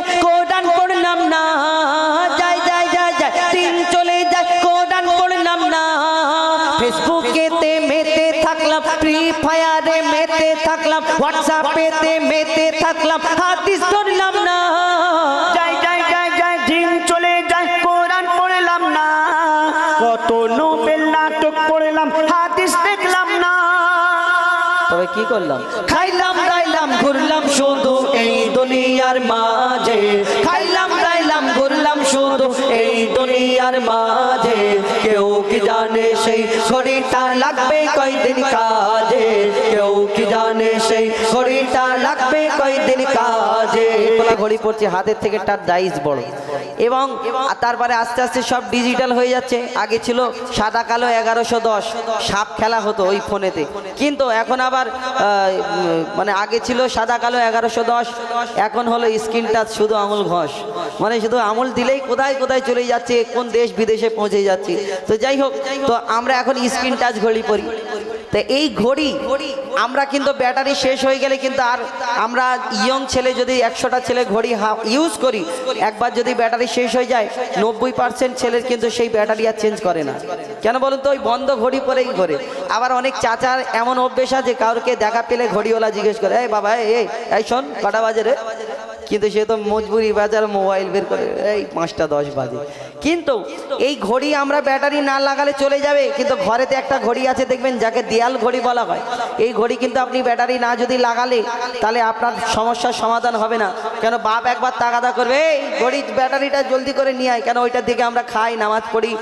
যায় পড়লাম না। যাই যাই যাই যাই দিন চলে যায় কোডান পড়লাম না। ফেসবুকেতে মেতে থাকলাম ফ্রি ফায়ারে মেতে থাকলাম হোয়াটসঅ্যাপেতে মেতে থাকলাম হাদিস ধরলাম না। যাই যাই যাই যাই দিন চলে যায় কোরআন পড়লাম না। কত নোবেল নাটক পড়লাম হাদিস দেখলাম না। তবে কি করলাম? খাইলাম দাইলাম ঘুরলাম শুধু এই দুনিয়ার মাঝে। খাইলাম ঘুরলাম শুধু এই দুনিয়ার মাঝে কেউ কি জানে সেই শরীরটা লাগবে কয়দিন কাজে? কেউ কি জানে সেই শরীরটা লাগবে কয়দিন কাজে? ঘড়ি পড়ছে, হাতের থেকে তার ডাইস বড়। এবং তারপরে আস্তে আস্তে সব ডিজিটাল হয়ে যাচ্ছে। আগে ছিল সাদা কালো এগারোশো দশ, সাপ খেলা হতো ওই ফোনেতে। কিন্তু এখন আবার মানে আগে ছিল সাদা কালো এগারোশো দশ, এখন হলো স্ক্রিন টাচ শুধু আমুল ঘষ। মানে শুধু আমুল দিলেই কোথায় কোথায় চলে যাচ্ছে কোন দেশ বিদেশে পৌঁছে যাচ্ছে। তো যাই হোক তো আমরা এখন স্ক্রিন টাচ ঘড়ি পরি। তো এই ঘড়ি আমরা কিন্তু ব্যাটারি শেষ হয়ে গেলে কিন্তু আর আমরা ইয়ং ছেলে যদি একশোটা ছেলে ঘড়ি ইউজ করি একবার যদি ব্যাটারি শেষ হয়ে যায় নব্বই পার্সেন্ট ছেলের কিন্তু সেই ব্যাটারি আর চেঞ্জ করে না। কেন বলুন তো ওই বন্ধ ঘড়ি পরেই ঘরে। আবার অনেক চাচার এমন অভ্যেস আছে কাউকে দেখা পেলে ঘড়িওয়ালা জিজ্ঞেস করে এই বাবা এই এই, শোন কটা বাজে রে? কিন্তু সে তো মজবুরি বাজার মোবাইল বের করে, এই পাঁচটা দশ বাজে। কিন্তু এই ঘড়ি আমরা ব্যাটারি না লাগালে চলে যাবে, কিন্তু ঘরেতে একটা ঘড়ি আছে, দেখবেন যাকে দেয়াল ঘড়ি বলা হয়, এই ঘড়ি কিন্তু আপনি ব্যাটারি না যদি লাগালে, তাহলে আপনার সমস্যার সমাধান হবে না। কেন বাপ একবার তাগাদা করবে, এই ঘড়ি ব্যাটারিটা জলদি করে নিয়ে আয়। কেন ওইটার দিকে আমরা খাই, নামাজ পড়ি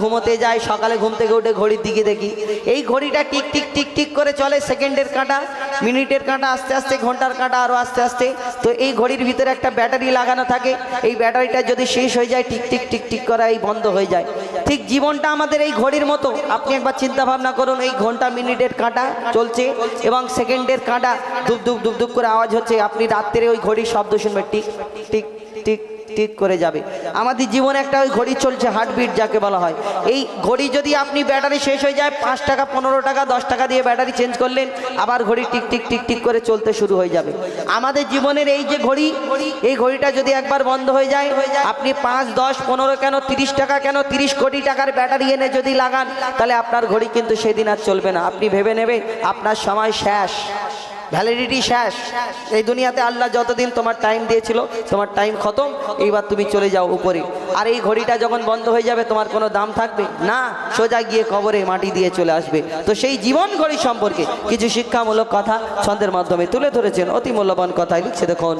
ঘুমোতে যাই, সকালে ঘুম থেকে উঠে ঘড়ির দিকে দেখি। এই ঘড়িটা টিক টিক টিক টিক করে চলে, সেকেন্ডের কাঁটা। মিনিটের কাঁটা আস্তে আস্তে, ঘণ্টার কাঁটা আরও আস্তে আস্তে। তো এই ঘড়ির ভিতরে একটা ব্যাটারি লাগানো থাকে। এই ব্যাটারিটা যদি শেষ হয়ে যায়, টিক টিক টিক টিক করা এই বন্ধ হয়ে যায়। ঠিক জীবনটা আমাদের এই ঘড়ির মতো। আপনি একবার চিন্তা ভাবনা করুন, এই ঘণ্টা, মিনিটের কাঁটা চলছে এবং সেকেন্ডের কাঁটা ধুপ ধুপ ধুপ ধুপ করে আওয়াজ হচ্ছে। আপনি রাত্রে ওই ঘড়ির শব্দ শুনবেন, টিক টিক টিক টিক করে যাবে। আমাদের জীবনে একটা ওই ঘড়ি চলছে হার্টবিট যাকে বলা হয়। এই ঘড়ি যদি আপনি ব্যাটারি শেষ হয়ে যায়, পাঁচ টাকা, পনেরো টাকা, দশ টাকা দিয়ে ব্যাটারি চেঞ্জ করলেন, আবার ঘড়ি টিক টিক টিক টিক করে চলতে শুরু হয়ে যাবে। আমাদের জীবনের এই যে ঘড়ি, এই ঘড়িটা যদি একবার বন্ধ হয়ে যায়, আপনি পাঁচ, দশ, পনেরো কেন, তিরিশ টাকা কেন, তিরিশ কোটি টাকার ব্যাটারি এনে যদি লাগান, তাহলে আপনার ঘড়ি কিন্তু সেদিন আর চলবে না। আপনি ভেবে নেবে আপনার সময় শেষ। ভ্যালিডিটি শেষ। এই দুনিয়াতে আল্লাহ যতদিন তোমার টাইম দিয়েছিল, তোমার টাইম খতম, এইবার তুমি চলে যাও উপরে। আর এই ঘড়িটা যখন বন্ধ হয়ে যাবে, তোমার কোনো দাম থাকবে? না, সোজা গিয়ে কবরে মাটি দিয়ে চলে আসবে। তো সেই জীবন ঘড়ি সম্পর্কে কিছু শিক্ষামূলক কথা ছন্দের মাধ্যমে তুলে ধরেছেন। অতি মূল্যবান কথাই লিখছে, দেখুন।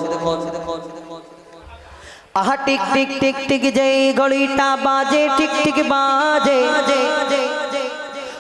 আহা, টিক টিক টিক টিক যে ঘড়িটা বাজে ঠিক ঠিক বাজে।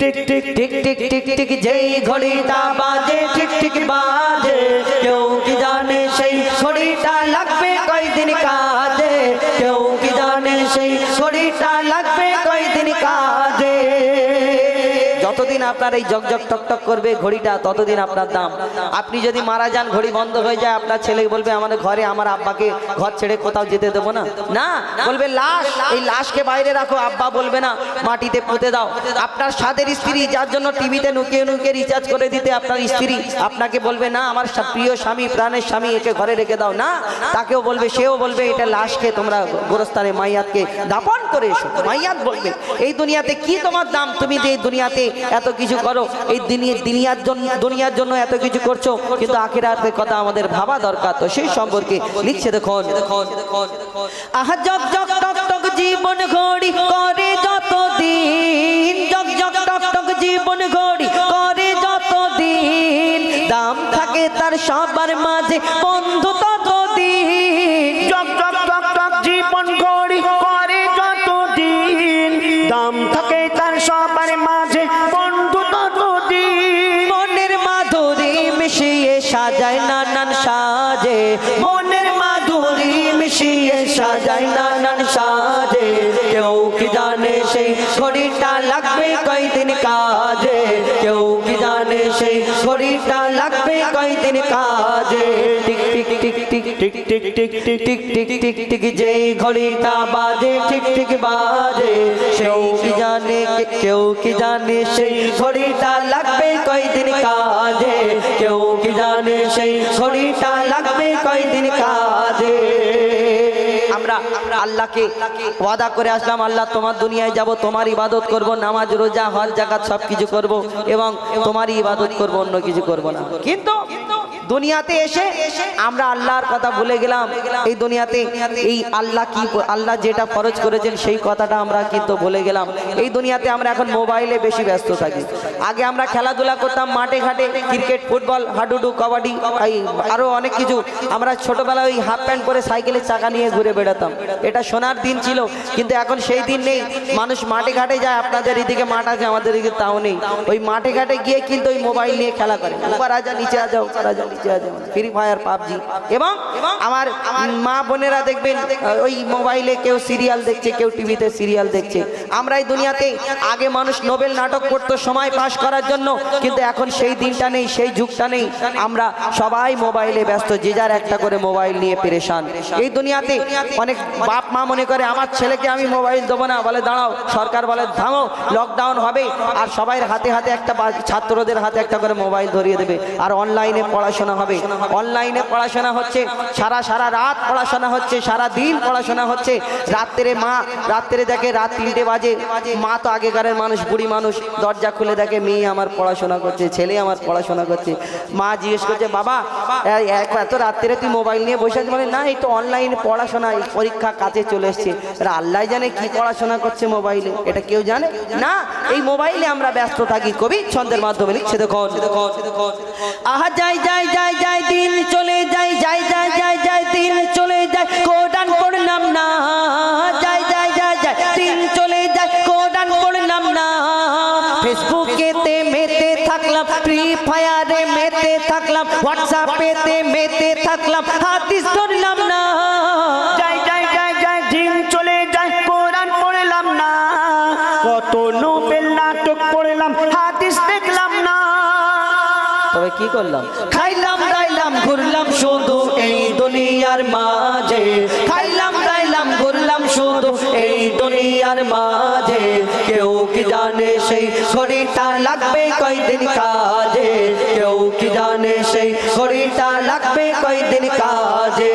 টিক টিক টিক টিক টিক টিক যেই ঘড়িটা বাজে, টিক টিক বাজে। কেউ কি জানে সেই ঘড়িটা লাগবে কয়দিন কাজে? কেউ কি জানে সেই ঘড়িটা লাগবে যতদিন আপনার এই জকজক টকটক করবে ঘড়িটা, ততদিন আপনার দাম। আপনি যদি মারা যান, ঘড়ি বন্ধ হয়ে যায়, আপনার ছেলে বলবে আমাদের ঘরে আমার আব্বাকে ঘর ছেড়ে কোথাও যেতে দেবো না। না, বলবে, লাশ, এই লাশকে বাইরে রাখো। আব্বা বলবে, না, মাটিতে পুঁতে দাও। আপনার সাদের স্ত্রী, যার জন্য টিভিতে নুকিয়ে নুকিয়ে রিচার্জ করে দিতে আপনার স্ত্রী, আপনাকে বলবে, না, আমার প্রিয় স্বামী, প্রাণের স্বামী, একে ঘরে রেখে দাও। না, তাকেও বলবে, সেও বলবে, এটা লাশকে তোমরা গোরস্থানে মাইয়াতকে দাপন করে এসো। মাইয়াত বলবে, এই দুনিয়াতে কি তোমার দাম? তুমি যে এই দুনিয়াতে এত কিছু করো। এই দুনিয়ার জন্য দুনিয়ার জন্য এত কিছু করছ, কিন্তু আখেরাতের কথা আমাদের ভাবা দরকার। তো সেই সম্পর্কে লিখছে দেখুন। আহা, জগ জগ, টক টক জীবন ঘড়ি করে যত দিন জগ জগ, টক টক জীবন ঘড়ি করে যত দিন দাম থাকে তার সবার মাঝে, বন্ধু সাজায় নানান সাজে। মনের মাধুরী মিশিয়ে সাজায় নানান সাজে। কেউ কি জানে সেই ঘড়িটা লাগবে কয়দিন কাজে কয়দিন কাজে টিক টিক টিক টিক টিক টিক টিক টিক টিক টিক টিক টিক যেই ঘড়িটা বাজে ঠিক ঠিক বাজে সেও কি জানে কেউ কি জানে সেই ঘড়িটা লাগবে কয়দিন কাজে কেউ কি জানে সেই ঘড়িটা লাগবে কয়দিন কাজে আমরা আল্লাহকে ওয়াদা করে আসলাম আল্লাহ তোমার দুনিয়ায় যাব তোমার ইবাদত করব নামাজ রোজা হজ জাকাত সব কিছু করব এবং তোমারই ইবাদত করব অন্য কিছু করব না কিন্তু দুনিয়াতে এসে আমরা আল্লাহর কথা ভুলে গেলাম। এই দুনিয়াতে এই আল্লাহ কি আল্লাহ যেটা খরচ করেছেন সেই কথাটা আমরা কিন্তু ভুলে গেলাম। এই দুনিয়াতে আমরা এখন মোবাইলে বেশি ব্যস্ত থাকি। আগে আমরা খেলাধুলা করতাম মাঠে ঘাটে, ক্রিকেট, ফুটবল, হাডুডু, কবাডি, এই আরও অনেক কিছু। আমরা ছোটবেলায় ওই হাফ প্যান্ট পরে সাইকেলের চাকা নিয়ে ঘুরে বেড়াতাম। এটা সোনার দিন ছিল, কিন্তু এখন সেই দিন নেই। মানুষ মাঠে ঘাটে যায়, আপনাদের এদিকে মাঠ আছে, আমাদের এদিকে তাও নেই। ওই মাঠে ঘাটে গিয়ে কিন্তু ওই মোবাইল নিয়ে খেলা করে। উপর আজা নিচে আজা উপর আজা ফ্রি ফায়ার পাবজি। এবং আমার মা বোনেরা দেখবেন, ওই মোবাইলে কেউ সিরিয়াল দেখছে, কেউ টিভিতে সিরিয়াল দেখছে। আমরা এই দুনিয়াতে আগে মানুষ নোবেল নাটক করতো, সময় পাস করার জন্য, কিন্তু এখন সেই দিনটা নেই, সেই যুগটা নেই। আমরা সবাই মোবাইলে ব্যস্ত, যে যার একটা করে মোবাইল নিয়ে পেরেশান। এই দুনিয়াতে অনেক বাপ মা মনে করে, আমার ছেলেকে আমি মোবাইল দেবো না। বলে, দাঁড়াও, সরকার বলে, থামো লকডাউন হবে। আর সবাই হাতে হাতে একটা ছাত্রদের হাতে একটা করে মোবাইল ধরিয়ে দেবে। আর অনলাইনে পড়াশোনা হবে। অনলাইনে পড়াশোনা হচ্ছে, সারা সারা রাত পড়াশোনা হচ্ছে, সারা দিন পড়াশোনা হচ্ছে। রাত্রে মা, রাত্রে দেখে রাত তিনটে বাজে। মা তো আগেকারের মানুষ, বুড়ি মানুষ। দরজা খুলে দেখে মেয়ে আমার পড়াশোনা করছে, ছেলে আমার পড়াশোনা করছে। মা জিজ্ঞেস করছে, বাবা এত রাত্রে তুই মোবাইল নিয়ে বসে আছিস? বলে, না, এই তো অনলাইনে পড়াশোনা পরীক্ষা কাছে চলে এসছে। এরা আল্লাহ জানে কি পড়াশোনা করছে মোবাইলে। এটা কেউ জানে? না, এই মোবাইলে আমরা ব্যস্ত থাকি কবি, ছন্দের মাধ্যমে লিখছে দেখুন। আহা, যাই যাই যাই যাই দিন চলে যাই যাই যাই যাই যাই দিন চলে যাই কোরআন পড়লাম না যাই যাই যাই যাই দিন চলে যাই কোরআন পড়লাম না ফেসবুকেতে মেতে থাকলাম ফ্রি ফায়ারে মেতে থাকলাম হোয়াটসঅ্যাপেতে মেতে থাকলাম হাদিস ধরলাম না যাই যাই যাই যাই দিন চলে যায় কোরআন পড়লাম না কত নোবেল নাটক পড়লাম হাদিস দেখলাম না তবে কি করলাম খাইলাম দুনিয়ার মাঝে। খাইলাম, দাইলাম, ঘুরলাম শুধু এই দুনিয়ার মাঝে। কেউ কি জানে সেই শরীরটা লাগবে কয়দিন কাজে? কেউ কি জানে সেই শরীরটা লাগবে কয়দিন কাজে?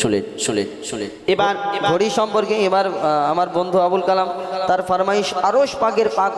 শুনেন শুনে শুনে এবার ঘড়ি সম্পর্কে এবার আমার বন্ধু আবুল কালাম তার ফরমাইশ আরশ পাকের পাক